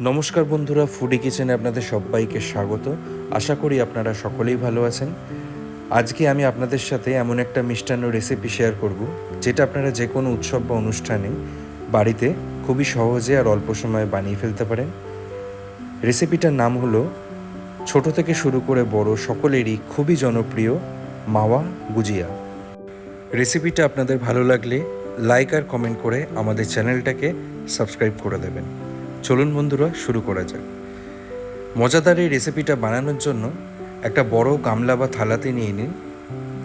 নমস্কার বন্ধুরা ফুডি কিচেনে আপনাদের সবাইকে স্বাগত। আশা করি আপনারা সকলেই ভালো আছেন। আজকে আমি আপনাদের সাথে এমন একটা মিষ্টান্ন রেসিপি শেয়ার করব, যেটা আপনারা যে কোনো উৎসব বা অনুষ্ঠানে বাড়িতে খুবই সহজে আর অল্প সময়ে বানিয়ে ফেলতে পারেন। রেসিপিটার নাম হলো, ছোট থেকে শুরু করে বড় সকলেরই খুবই জনপ্রিয় মাওয়া গুজিয়া। রেসিপিটা আপনাদের ভালো লাগলে লাইক আর কমেন্ট করে আমাদের চ্যানেলটাকে সাবস্ক্রাইব করে দেবেন। চলুন বন্ধুরা, শুরু করা যাক। মজাদার এই রেসিপিটা বানানোর জন্য একটা বড় গামলা বা থালাতে নিয়ে নিন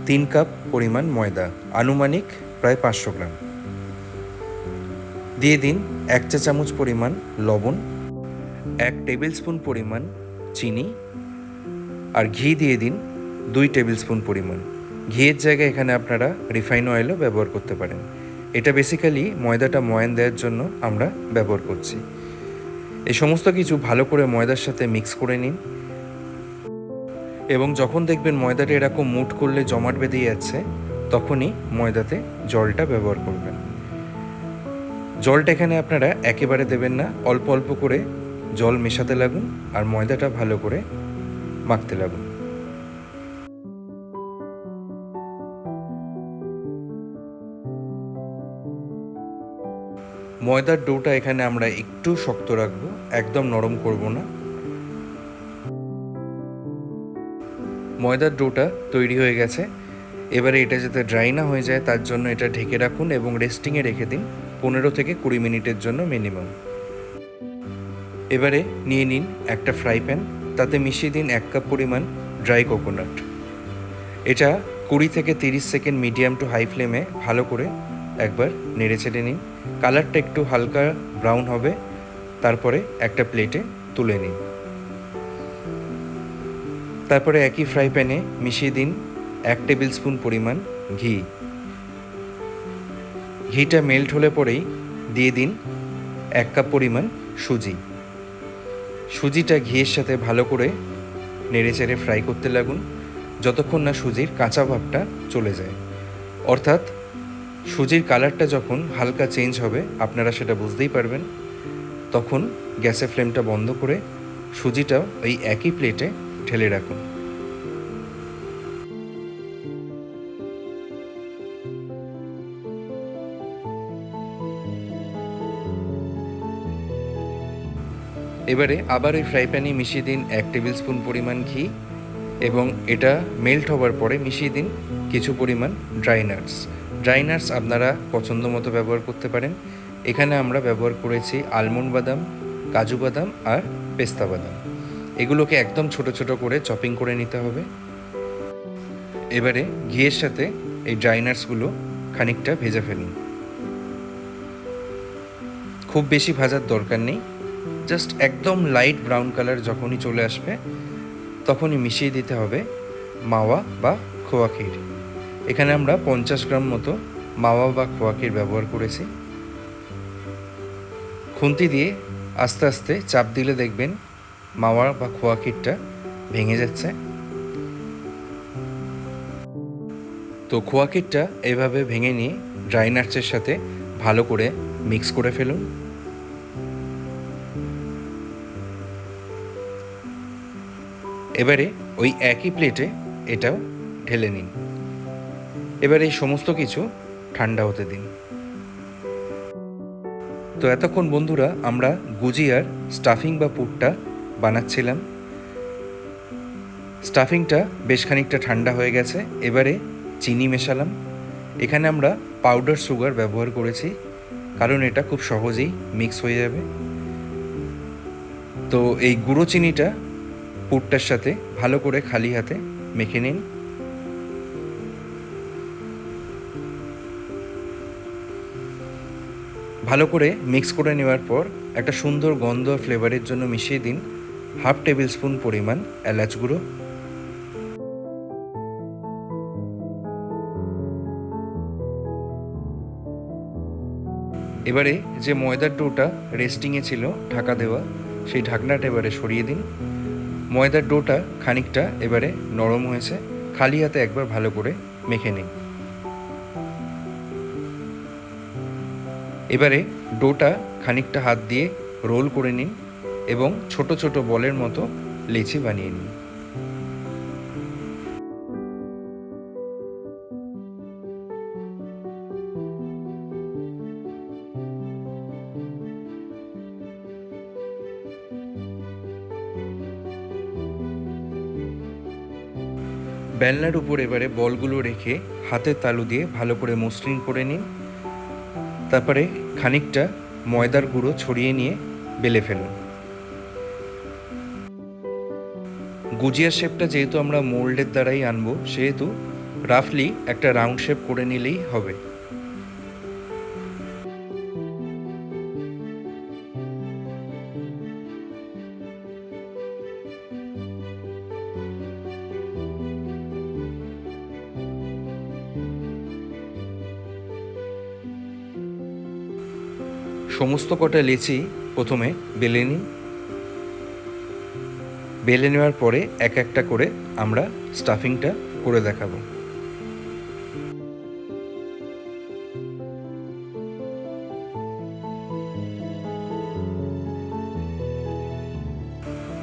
তিন কাপ পরিমাণ ময়দা, আনুমানিক প্রায় পাঁচশো গ্রাম। দিয়ে দিন এক চা চামচ পরিমাণ লবণ, এক টেবিল স্পুন পরিমাণ চিনি আর ঘি দিয়ে দিন দুই টেবিল স্পুন পরিমাণ। ঘিয়ের জায়গায় এখানে আপনারা রিফাইন অয়েলও ব্যবহার করতে পারেন। এটা বেসিক্যালি ময়দাটা ময়ান দেওয়ার জন্য আমরা ব্যবহার করছি। এই সমস্ত কিছু ভালো করে ময়দার সাথে মিক্স করে নিন। এবং যখন দেখবেন ময়দাটা এরকম মুট করলে জমাট বেঁধে যাচ্ছে, তখনই ময়দাতে জলটা ব্যবহার করবেন। জলটা এখানে আপনারা একেবারে দেবেন না, অল্প অল্প করে জল মেশাতে লাগুন আর ময়দাটা ভালো করে মাখতে লাগুন। ময়দার ডোটা এখানে আমরা একটু শক্ত রাখব, একদম নরম করব না। ময়দার ডোটা তৈরি হয়ে গেছে। এবারে এটা যাতে ড্রাই না হয়ে যায়, তার জন্য এটা ঢেকে রাখুন এবং রেস্টিংয়ে রেখে দিন, পনেরো থেকে কুড়ি মিনিটের জন্য মিনিমাম এবারে নিয়ে নিন একটা ফ্রাই প্যান তাতে মিশিয়ে দিন এক কাপ পরিমাণ ড্রাই কোকোনাট এটা কুড়ি থেকে তিরিশ সেকেন্ড মিডিয়াম টু হাই ফ্লেমে ভালো করে একবার নেড়ে চেড়ে নিন। কালারটা একটু হালকা ব্রাউন হবে। তারপরে একটা প্লেটে তুলে নিন। তারপরে একই ফ্রাই প্যানে মিশিয়ে দিন এক টেবিল স্পুন পরিমাণ ঘি। ঘিটা মেল্ট হলে পরেই দিয়ে দিন এক কাপ পরিমাণ সুজি। সুজিটা ঘিয়ের সাথে ভালো করে নেড়ে চেড়ে ফ্রাই করতে লাগুন, যতক্ষণ না সুজির কাঁচা ভাবটা চলে যায়। অর্থাৎ সুজির কালারটা যখন হালকা চেঞ্জ হবে, আপনারা সেটা বুঝতেই পারবেন। তখন গ্যাসের ফ্লেমটা বন্ধ করে সুজিটাও এই একই প্লেটে ঢেলে রাখুন। এবারে আবার ওই ফ্রাই প্যানে মিশিয়ে দিন এক টেবিল স্পুন পরিমাণ ঘি এবং এটা মেল্ট হওয়ার পরে মিশিয়ে দিন কিছু পরিমাণ ড্রাই নাটস ড্রাই নাটস আপনারা পছন্দ মতো ব্যবহার করতে পারেন। এখানে আমরা ব্যবহার করেছি আলমন্ড বাদাম, কাজু বাদাম আর পেস্তা বাদাম। এগুলোকে একদম ছোট ছোট করে চপিং করে নিতে হবে। এবারে ঘিয়ের সাথে এই ড্রাই নাটসগুলো খানিকটা ভেজে ফেলুন। খুব বেশি ভাজার দরকার নেই। জাস্ট একদম লাইট ব্রাউন কালার যখনই চলে আসবে, তখনই মিশিয়ে দিতে হবে মাওয়া বা খোয়া ক্ষীর। এখানে আমরা পঞ্চাশ গ্রাম মতো মাওয়া বা খোয়া ক্ষীর ব্যবহার করেছি। খুন্তি দিয়ে আস্তে আস্তে চাপ দিলে দেখবেন মাওয়া বা খোয়া ক্ষীরটা ভেঙে যাচ্ছে। তো খোয়া ক্ষীরটা এভাবে ভেঙে নিয়ে ড্রাই নাটসের সাথে ভালো করে মিক্স করে ফেলুন। এবারে ওই একই প্লেটে এটাও ঢেলে নিন। এবার এই সমস্ত কিছু ঠান্ডা হতে দিন। তো এতক্ষণ বন্ধুরা আমরা গুজিয়ার স্টাফিং বা পুরটা বানাচ্ছিলাম। স্টাফিংটা বেশ খানিকটা ঠান্ডা হয়ে গেছে, এবারে চিনি মেশালাম। এখানে আমরা পাউডার সুগার ব্যবহার করেছি, কারণ এটা খুব সহজেই মিক্স হয়ে যাবে। তো এই গুঁড়ো চিনিটা পুরটার সাথে ভালো করে খালি হাতে মেখে নিন। ভালো করে মিক্স করে নেওয়ার পর একটা সুন্দর গন্ধ ফ্লেভারের জন্য মিশিয়ে দিন হাফ টেবিল স্পুন পরিমাণ এলাচ গুঁড়ো। এবারে যে ময়দার ডোটা রেস্টিংয়ে ছিল ঢাকা দেওয়া, সেই ঢাকনাটা এবারে সরিয়ে দিন। ময়দার ডোটা খানিকটা এবারে নরম হয়েছে, খালি হাতে একবার ভালো করে মেখে নিন। এবারে ডোটা খানিকটা হাত দিয়ে রোল করে নিন এবং ছোট ছোট বলের মতো লেচি বানিয়ে নিন। বেলনার উপর এবারে বলগুলো রেখে হাতের তালু দিয়ে ভালো করে মসৃণ করে নিন। তারপরে খানিকটা ময়দার গুঁড়ো ছড়িয়ে নিয়ে বেলে ফেলুন। গুজিয়ার শেপটা যেহেতু আমরা মোল্ডের দ্বারাই আনব, সেহেতু রাফলি একটা রাউন্ড শেপ করে নিলেই হবে। সমস্ত কটা লেচি প্রথমে বেলে নিই। বেলে নেওয়ার পরে এক একটা করে আমরা স্টাফিংটা করে দেখাবো।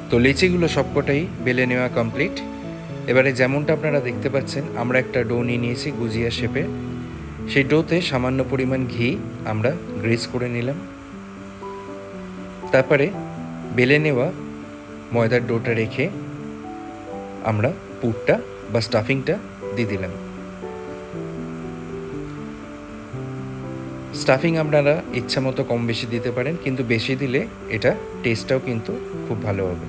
তো লেচিগুলো সবকটাই বেলে নেওয়া কমপ্লিট। এবারে যেমনটা আপনারা দেখতে পাচ্ছেন, আমরা একটা ডো নিয়ে নিয়েছি গুজিয়া শেপে। সেই ডোতে সামান্য পরিমাণ ঘি আমরা গ্রেস করে নিলাম। তারপরে বেলে নেওয়া ময়দার ডোটা রেখে আমরা পুরটা বা স্টাফিংটা দিয়ে দিলাম। স্টাফিং আপনারা ইচ্ছা মতো কম বেশি দিতে পারেন, কিন্তু বেশি দিলে এটা টেস্টটাও কিন্তু খুব ভালো হবে।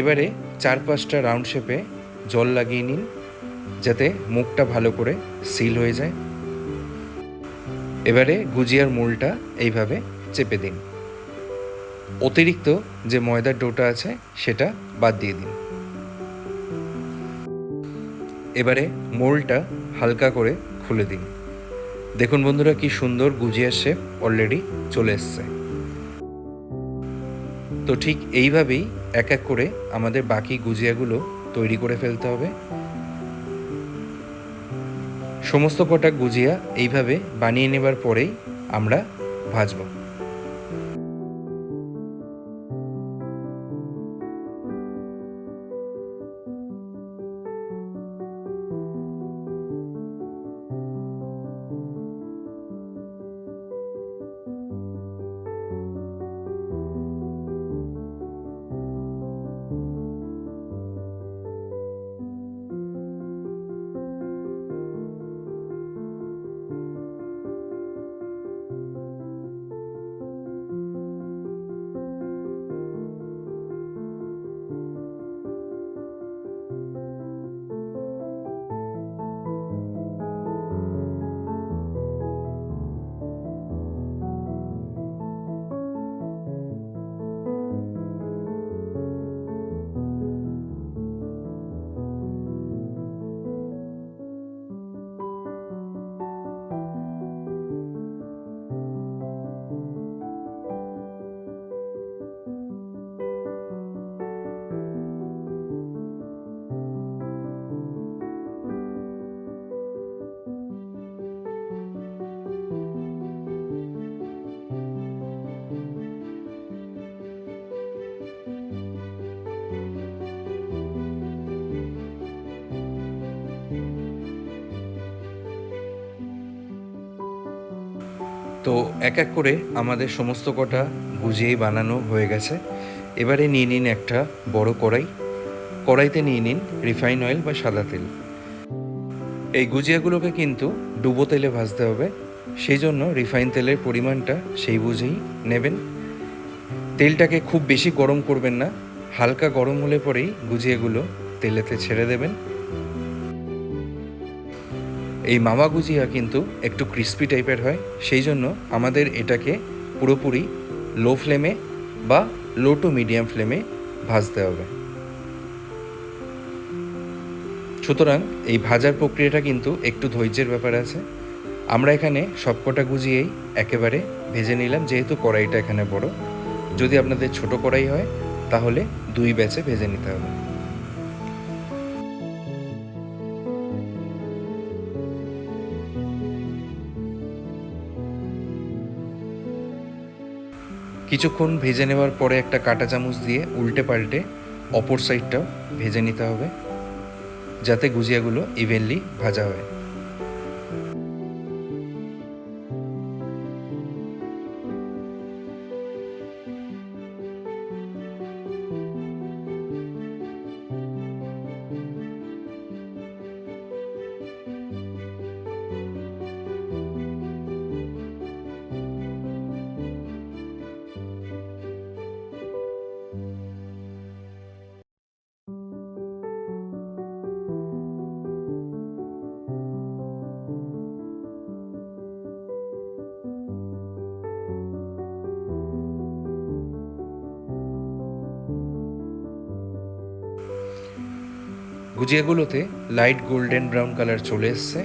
এবারে চার পাঁচটা রাউন্ড শেপে জল লাগিয়ে নিন। যাতে মুখটা ভালো করে সিল হয়ে যায়। এবারে গুজিয়ার মূলটা এইভাবে চেপে দিন। অতিরিক্ত যে ময়দার ডোটা আছে, সেটা বাদ দিয়ে দিন। এবারে মোলটা হালকা করে খুলে দিন। দেখুন বন্ধুরা, কি সুন্দর গুজিয়ার শেপ অলরেডি চলে এসছে। তো ঠিক এইভাবেই এক এক করে আমাদের বাকি গুজিয়াগুলো তৈরি করে ফেলতে হবে। সমস্ত কটা গুজিয়া এইভাবে বানিয়ে নেবার পরেই আমরা ভাজবো। তো এক এক করে আমাদের সমস্ত কটা গুজিয়েই বানানো হয়ে গেছে। এবারে নিয়ে নিন একটা বড় কড়াই। কড়াইতে নিয়ে নিন রিফাইন অয়েল বা সাদা তেল। এই গুজিয়াগুলোকে কিন্তু ডুবো তেলে ভাজতে হবে। সেই জন্য রিফাইন তেলের পরিমাণটা সেই বুঝেই নেবেন। তেলটাকে খুব বেশি গরম করবেন না। হালকা গরম হলে পরেই গুজিয়াগুলো তেলেতে ছেড়ে দেবেন। এই মামা গুজিয়া কিন্তু একটু ক্রিস্পি টাইপের হয়, সেই জন্য আমাদের এটাকে পুরোপুরি লো ফ্লেমে বা লো টু মিডিয়াম ফ্লেমে ভাজতে হবে। সুতরাং এই ভাজার প্রক্রিয়াটা কিন্তু একটু ধৈর্যের ব্যাপার আছে। আমরা এখানে সবকটা গুজিয়েই একেবারে ভেজে নিলাম, যেহেতু কড়াইটা এখানে বড়। যদি আপনাদের ছোট কড়াই হয়, তাহলে দুই ব্যাচে ভেজে নিতে হবে। কিছুক্ষণ ভেজে নেওয়ার পরে একটা কাঁটা চামচ দিয়ে উল্টে পাল্টে অপর সাইডটাও ভেজে নিতে হবে, যাতে গুজিয়াগুলো ইভেনলি ভাজা হয়। গুজিয়াগুলোতে লাইট গোল্ডেন ব্রাউন কালার চলে এসছে।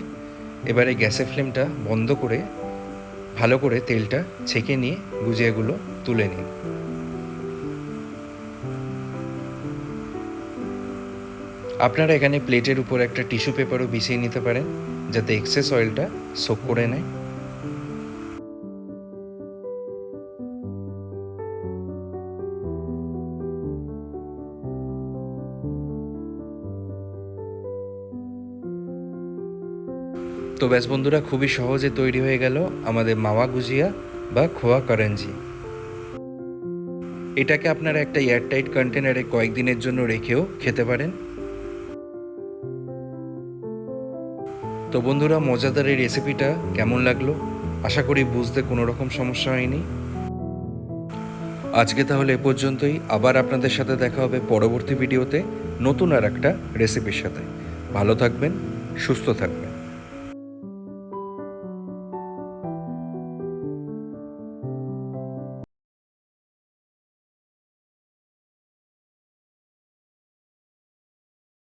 এবারে গ্যাসের ফ্লেমটা বন্ধ করে, ভালো করে তেলটা ছেঁকে নিয়ে গুজিয়াগুলো তুলে নিন। আপনারা এখানে প্লেটের উপর একটা টিস্যু পেপারও বিছিয়ে নিতে পারেন, যাতে এক্সেস অয়েলটা সোক করে নেয়। তো ব্যাস বন্ধুরা খুবই সহজে তৈরি হয়ে গেল আমাদের মাওয়া গুজিয়া বা খোয়া করঞ্জি এটাকে আপনারা একটা এয়ারটাইট কন্টেনারে কয়েকদিনের জন্য রেখেও খেতে পারেন। তো বন্ধুরা, মজাদার এই রেসিপিটা কেমন লাগল? আশা করি বুঝতে কোনো রকম সমস্যা হয়নি। আজকে তাহলে এ পর্যন্তই। আবার আপনাদের সাথে দেখা হবে পরবর্তী ভিডিওতে নতুন আর একটা রেসিপির সাথে। ভালো থাকবেন, সুস্থ থাকবেন।